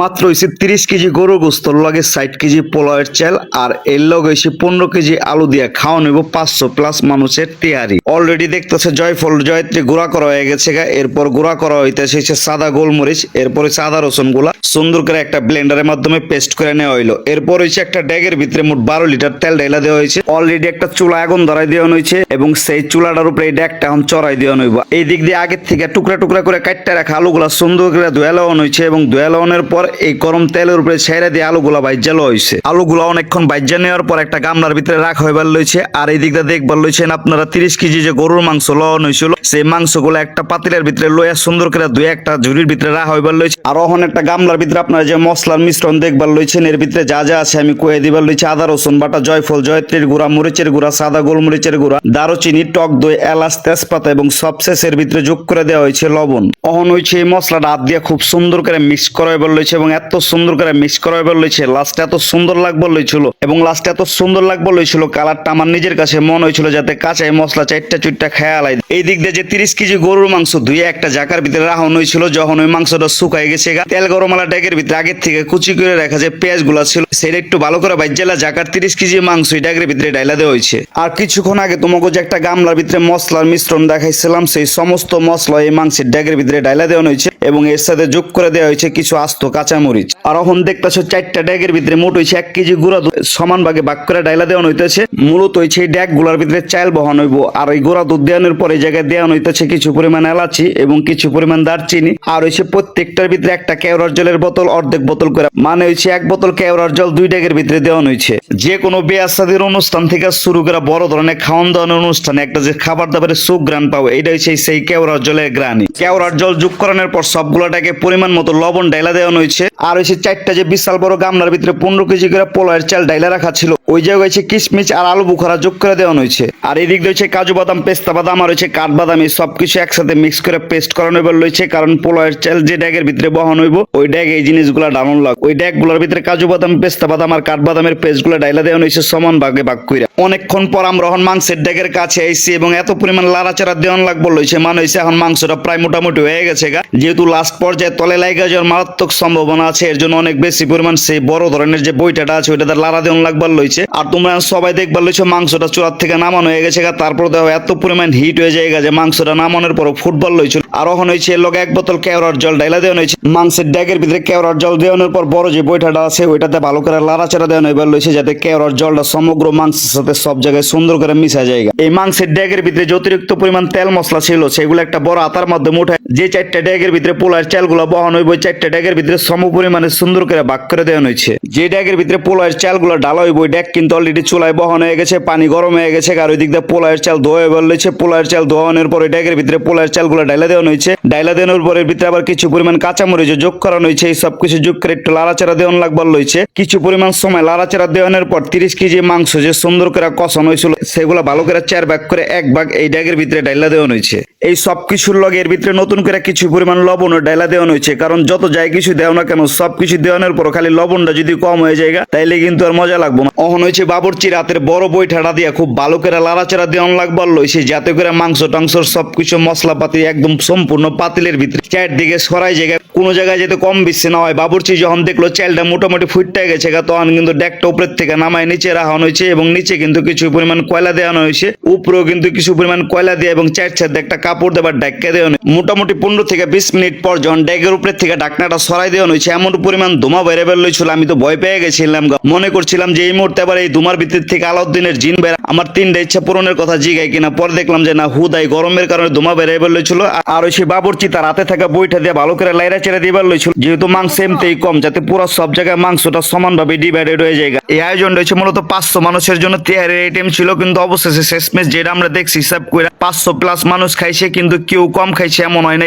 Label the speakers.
Speaker 1: মাত্র হয়েছে তিরিশ কেজি গরু গোস্তর লগে ষাট কেজি পোলাওয়ের চাল, আর এর লগে হয়েছে পনেরো কেজি আলু দিয়া খাওয়া নেব পাঁচশো প্লাস মানুষের তিয়ারি অলরেডি দেখতেছে জয়ফল, জয়ত্রী গুঁড়া করা হয়ে গেছে গা, এরপর গুঁড়া করা হইতেছে হচ্ছে সাদা গোলমরিচ, এরপরে সাদা রসুনগুলা সুন্দর করে একটা ব্লেন্ডারের মাধ্যমে পেস্ট করে নেওয়া হইল। এরপর হয়েছে একটা ড্যাগের ভিতরে মোট বারো লিটার তেল ঢেলা দেওয়া হয়েছে অলরেডি একটা চুলা আগুন ধরাই দেওয়া হয়েছে এবং সেই চুলাটার উপরে এই ড্যাগটা এখন চড়াই দেওয়া হইব। এই দিক দিয়ে আগের থেকে টুকরা টুকরা করে কাটতে রাখা আলুগুলা সুন্দর করে ধুয়ে লওয়ান হয়েছে এবং ধুয়ে লওয়ানোর পর এই গরম তেলের উপরে ছেড়ে দিয়ে আলুগুলা বাইজা হয়েছে আলুগুলা অনেকক্ষণ বাইজা নেওয়ার পর একটা গামলার ভিতরে রাখা হইবার লইছে, আর এই দিকটা দেখবার লইছেন আপনারা তিরিশ কেজি যে গরুর মাংস লওয়ানো হয়েছিল সেই মাংসগুলো একটা পাতিলের ভিতরে লইয়া সুন্দর করে দুই একটা ঝুড়ির ভিতরে রাখা হইবার লইছে। আর ওখানে একটা গামলার ভিতরে আপনারা যে মশলার মিশ্রণ দেখবার লইছেন, এর ভিতরে যা যা আছে আমি কয়ে দিবার লইছি। আদা, রসুন বাটা, জয়ফল, জয়ত্রীর গুঁড়া, মরিচের গুঁড়া, সাদা গোলমরিচের গুঁড়া, দারুচিনি, টক দই, এলাচ, তেজপাতা এবং সবশেষ এর ভিতরে যোগ করে দেওয়া হয়েছে লবণ। অহন হয়েছে এই মশলাটা হাত দিয়ে খুব সুন্দর করে মিক্স করা হইবার লইছে এবং এত সুন্দর করে মিক্স করা লইছে লাস্টে এত সুন্দর লাগবার লইছিল এবং লাস্টে এত সুন্দর লাগবার লইছিল কালারটা আমার নিজের কাছে মন হয়েছিল যাতে কাঁচাই মশলা চারটা চুটটা খেয়াল এই দিক দিয়ে যে তিরিশ কেজি গরুর মাংস ধুয়ে একটা জাকার ভিতরে রাখানো হয়েছিল, যখন ওই মাংসটা শুকাই গেছে তেল গরমালা ডেকের ভিতরে আগের থেকে কুচি করে রাখা যে পেঁয়াজগুলা ছিল, সেটা একটু ভালো করে বাইজেলা জাকার তিরিশ কেজি মাংস এই ডেকের ভিতরে ডাইলা দেওয়া হয়েছে। আর কিছুক্ষণ আগে তোমাকে যে একটা গামলার ভিতরে মশলার মিশ্রণ দেখাইছিলাম, সেই সমস্ত মশলা এই মাংসের ডেকের ভিতরে ডাইলা দেওয়া হয়েছে এবং এর সাথে যোগ করে দেওয়া হয়েছে কিছু আস্ত কাঁচামরিচ। আর এখন দেখতেছো চারটা ড্যাগের ভিতরে মোট হয়েছে এক কেজি গুঁড়া দুধ। সমান ভাগে ভাগ করে ডাইলা দেওয়া হইতেছে। মূলত হয়েছে এই ড্যাগগুলার ভিতরে চাল বহন হইব। আর এই গুঁড়া দুধ দেওয়ানোর পরে জায়গায় দেওয়া হইতেছে কিছু পরিমাণ এলাচি এবং কিছু পরিমাণ দারচিনি। আর হয়েছে প্রত্যেকটার ভিতরে একটা কেওড়ার জলের বোতল, অর্ধেক বোতল করে। মানে হয়েছে এক বোতল কেওড়ার জল দুই ড্যাগের ভিতরে দেওয়া হয়েছে যে কোনো বিয়াসাদির অনুষ্ঠান থেকে শুরু করে বড় ধরনের খাওয়ান দাওয়ানোর অনুষ্ঠানে, একটা যে খাবার দাবারের সুখ গ্রান পাবো এটা হচ্ছে সেই কেওড়ার জলের গ্রানি কেওড়ার জল যোগ করানোর পর সবগুলোটাকে পরিমাণ মতো লবণ ডাইলা দেওয়া হয়েছে আর হয়েছে চারটা যে বিশাল বড় গামলার ভিতরে পনেরো কেজি করে পোলার চাল ডাইলা রাখা ছিল। ওই জায়গায় হয়েছে কিশমিচ আর আলু বুখারা যোগ করে দেওয়া হয়েছে। আর এদিক হচ্ছে কাজু বাদাম, পেস্তা বাদাম আর হচ্ছে কাঠবাদাম। এই সবকিছু একসাথে মিক্স করে পেস্ট করানো এবার লইছে কারণ পোলার চাল যে ড্যাগের ভিতরে বহন হইব, ওই ড্যাগ এই জিনিসগুলো ডালন লাগ। ওই ড্যাগগুলোর ভিতরে কাজু বাদাম, পেস্তা বাদাম আর কাঠবাদামের পেস্টগুলো ডাইলা দেওয়া হয়েছে সমান ভাগে ভাগ করে অনেকক্ষণ পর আমরা এখন মাংসের ড্যাগের কাছে আইসি এবং এত পরিমাণ লাড়াচাড়া দেওয়ান লাগবো লইছে। মানে হয়েছে এখন মাংসটা প্রায় মোটামুটি হয়ে গেছে গা। যেহেতু লাস্ট পর্যায়ে তলে লাইগা যাওয়ার মারাত্মক সম্ভাবনা আছে, এর জন্য অনেক বেশি পরিমাণ সেই বড় ধরনের যে বইটাটা আছে, ওইটা লাড়া দেওয়ান লাগবার লইছে। আর তোমরা সবাই দেখবার লইছো, মাংসটা চূড়ার থেকে নামানো হয়ে গেছে তারপর দেখো এত পরিমাণ হিট হয়ে যায় যে মাংসটা নামানোর পর ফুটবল লইছিল আর এখন হয়েছে লগে এক বোতল কেওড়ার জল ডাইলা দেওয়া হয়েছে, মাংসের ড্যাগের ভিতরে কেওড়ার জল দেওয়ানোর পর বড় যে বইটাটা আছে, ওইটাতে ভালো করে লাড়াচাড়া দেওয়া এবার লইছে যাতে কেওড়ার জলটা সমগ্র মাংসের সাথে সব জায়গায় সুন্দর করে মিশা যায় এই মাংসের ড্যাগের ভিতরে যে অতিরিক্ত পরিমাণ তেল মশলা ছিল, সেগুলো একটা বড় আতার মাধ্যমে উঠে যে চারটা ড্যাগের ভিতরে পোলার চালগুলো বহন হইব চারটা ড্যাগের ভিতরে সম পরিমাণে সুন্দর করে ভাগ করে দেওয়া হয়েছে। যে ড্যাগের ভিতরে পোলার চালগুলো ডালা হইব, ওই ড্যাগ কিন্তু অলরেডি চুলায় বহন হয়ে গেছে, পানি গরম হয়ে গেছে, আর ওই দিক দিয়ে পোলার চাল ধোয়া এবার লইছে পোলার চাল ধোয়ানোর পরে ড্যাগের ভিতরে পোলার চালগুলো ডাইলা দেওয়া হয়েছে। ডাইলা দেওয়ার পরে ভিতরে আবার কিছু পরিমাণ কাঁচামরিচ যোগ করানো হয়েছে। এই সব কিছু যোগ করে একটু লাড়াচাড়া দেওয়ান লাগবার লইছে। কিছু পরিমাণ সময় লাড়াচাড়া দেওয়ানোর পর তিরিশ কেজি মাংস যে সুন্দর করে কষানো হয়েছিল, সেগুলো ভালো করে চার ভাগ করে এক ভাগ এই ড্যাগের ভিতরে ডাইলা দেওয়ানো হয়েছে। এই সব কিছুর লগে এর ভিতরে নতুন করে কিছু পরিমাণ লবণ ও ডাইলা দেওয়ানো হয়েছে, কারণ যত যাই কিছু দেও না কেন? সব কিছু দেওয়ানোর পর খালি লবণটা যদি কম হয়ে যায় তাইলে কিন্তু আর মজা লাগবো না। অহন হয়েছে বাবরচি রাতের বড় বইঠাটা দিয়া খুব ভালো করে লাড়াচাড়া দেওয়ান লাগবার লইছে যাতে করে মাংস টাংসর সবকিছু মশলাপাতি একদম সম্পূর্ণ পাতিলের ভিতরে চারদিকে সরাই জায়গায় কোনো জায়গায় যেতে কম বেশি না হয়। বাবুর্চি যখন দেখল চালটা মোটামুটি ফুটতে গেছে গা, তখন কিন্তু ডেকটা উপরের থেকে নামায় নিচে রাখানো হয়েছে এবং নিচে কিন্তু কিছু পরিমাণ কয়লা দেওয়ানো হয়েছে। উপরেও কিন্তু কিছু পরিমাণ কয়লা দিয়ে এবং চার চার একটা কাপড় দেবার ডাক্কা দেওয়া মোটামুটি পনেরো থেকে বিশ মিনিট পর যখন ড্যাগের উপরের থেকে ডাকনাটা সরাই দেওয়া হয়েছে, এমন পরিমাণ ধোমা বেড়ে বেরোছিল আমি তো ভয় পেয়ে গেছিলাম মনে করছিলাম যে এই মুহূর্তে আবার এই ধুমার ভিতর থেকে আলাউদ্দিনের জিন বেড়া আমার তিনটা ইচ্ছা পূরণের কথা জিগাই কিনা, পরে দেখলাম যে না, হুদাই গরমের কারণে ধুমা বেড়ে বেরোছিল আর ওই সেই বাবরচি তার হাতে থাকা বইটা দিয়ে ভালো করে লাইরা চেড়ে দিবার লইছিল যেহেতু মাংস এমতেই কম, যাতে পুরো সব জায়গায় মাংসটা সমানভাবে ডিভাইডেড হয়ে যায় এই আয়োজন রয়েছে মূলত পাঁচশো মানুষের জন্য তেহারের আইটেম ছিল, কিন্তু অবশেষে শেষমেশ যেটা আমরা দেখছি, হিসাব করে পাঁচশো প্লাস মানুষ খাইছে, কিন্তু কেউ কম খাইছে, এমন হয় না